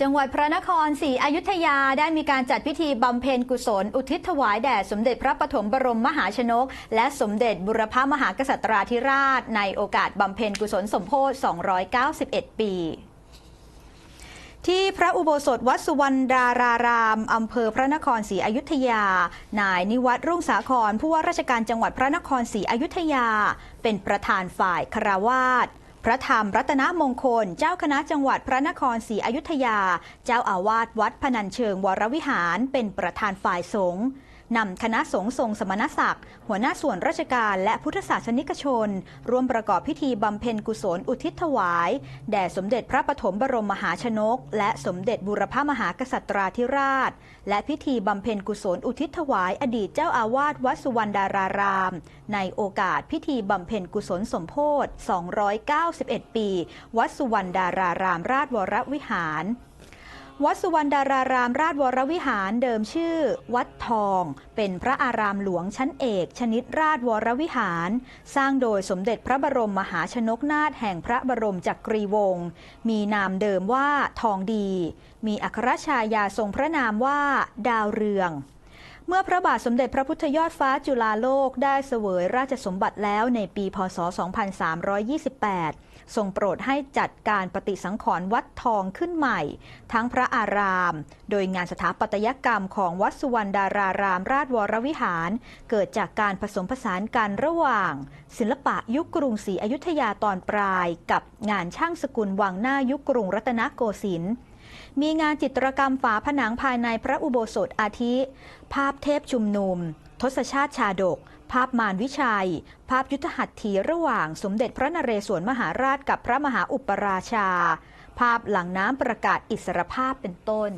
จังหวัดพระนครศรีอยุธยาได้มีการจัดพิธีบำเพ็ญกุศล อุทิศถวายแด่สมเด็จพระปฐมบรมมหาชนก และสมเด็จบุรพมหากษัตราธิราช ในโอกาสบำเพ็ญกุศลสมโพธิ291 ปีที่พระอุโบสถวัดสุวรรณดารารามอำเภอพระนครศรีอยุธยา นายนิวัตรรุ่งสาครผู้ว่าราชการจังหวัดพระนครศรีอยุธยา เป็นประธานฝ่ายคารวาส พระธรรมรัตนมงคล เจ้าคณะจังหวัดพระนครศรีอยุธยา เจ้าอาวาสวัดพนัญเชิงวรวิหารเป็นประธานฝ่ายสงฆ์ นำคณะสงฆ์ทรงสมณศักดิ์ หัวหน้าส่วนราชการและพุทธศาสนิกชน ร่วมประกอบพิธีบำเพ็ญกุศลอุทิศถวาย แด่สมเด็จพระปฐมบรมมหาชนก และสมเด็จบุรพมหากษัตราธิราช และพิธีบำเพ็ญกุศลอุทิศถวาย อดีตเจ้าอาวาสวัดสุวรรณดาราราม ในโอกาสพิธีบำเพ็ญกุศลสมโพธิ291 ปี วัดสุวรรณดารารามราชวรวิหาร วัดสุวรรณดารารามราชวรวิหารเดิมชื่อ วัดทอง เป็นพระอารามหลวงชั้นเอก ชนิดราชวรวิหาร สร้างโดยสมเด็จพระบรมมหาชนกนาถแห่งพระบรมจักรีวงศ์มีนามเดิมว่าทองดี มีอัครชายาทรงพระนามว่า ดาวเรือง เมื่อพระบาทสมเด็จพระพุทธยอดฟ้าจุฬาโลกได้เสวยราชสมบัติแล้วในปีพศ 2328 ทรงโปรดให้จัดการปฏิสังขรณ์วัดทองขึ้นใหม่ ทั้งพระอาราม โดยงานสถาปัตยกรรมของวัดสุวรรณดารารามราชวรวิหาร เกิดจากการผสมผสานกันระหว่าง ศิลปะยุคกรุงศรีอยุธยาตอนปลาย กับงานช่างสกุลวังหน้ายุคกรุงรัตนโกสินทร์ มีงานจิตรกรรมฝาผนังภายในพระอุโบสถอาทิ ภาพเทพชุมนุม ทศชาติชาดก ภาพมารวิชัย ภาพยุทธหัตถีระหว่างสมเด็จพระนเรศวรมหาราชกับพระมหาอุปราชา ภาพหลังน้ำประกาศอิสรภาพเป็นต้น